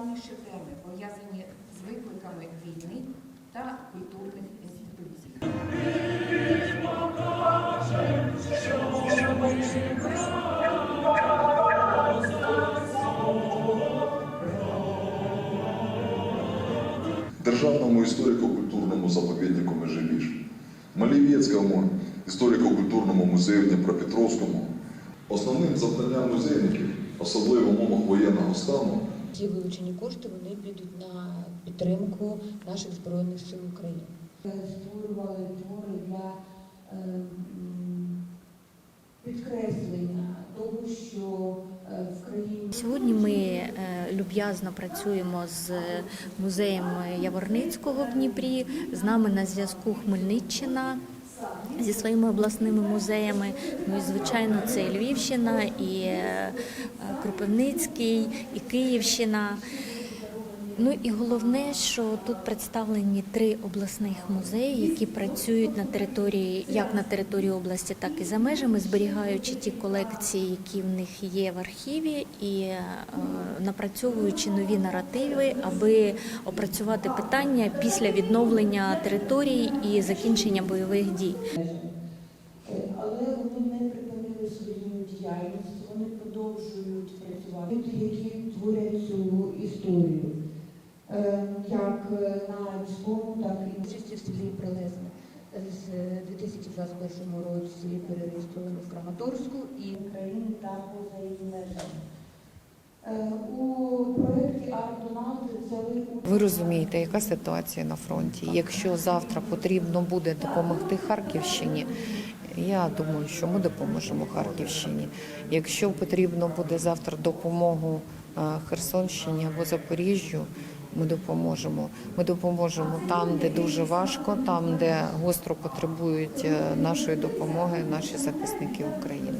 найактуальніші теми, пов'язані з викликами війни та культурних інституцій. Державному історико-культурному заповіднику Межибіж, Малівецькому історико-культурному музею Дніпропетровському. Основним завданням музейників, особливо в умовах воєнного стану, Ті вилучені кошти вони підуть на підтримку наших збройних сил України. створювали твори для е, підкреслення того, що е, в країні Сьогодні ми е, люб'язно працюємо з музеєм Яворницького в Дніпрі. З нами на зв'язку Хмельниччина зі своїми обласними музеями. Ну і звичайно, це і Львівщина, і е, Кропивницький, і Київщина. Ну і головне, що тут представлені три обласних музеї, які працюють на території, як на території області, так і за межами, зберігаючи ті колекції, які в них є в архіві, і е, напрацьовуючи нові наративи, аби опрацювати питання після відновлення територій і закінчення бойових дій. Але вони не припинили свою діяльність, вони продовжують працювати, які творять цю історію, Е, як е, на військовому, так і Участі селі Прилесне з 2021 році перереєстровані в Краматорську і України та поза її межами. Е, У проєкті взяли Ви розумієте, яка ситуація на фронті. Якщо завтра потрібно буде допомогти Харківщині, я думаю, що ми допоможемо Харківщині. Якщо потрібно буде завтра допомогу е, Херсонщині або Запоріжжю, ми допоможемо. Ми допоможемо там, де дуже важко, там, де гостро потребують е, нашої допомоги наші захисники України.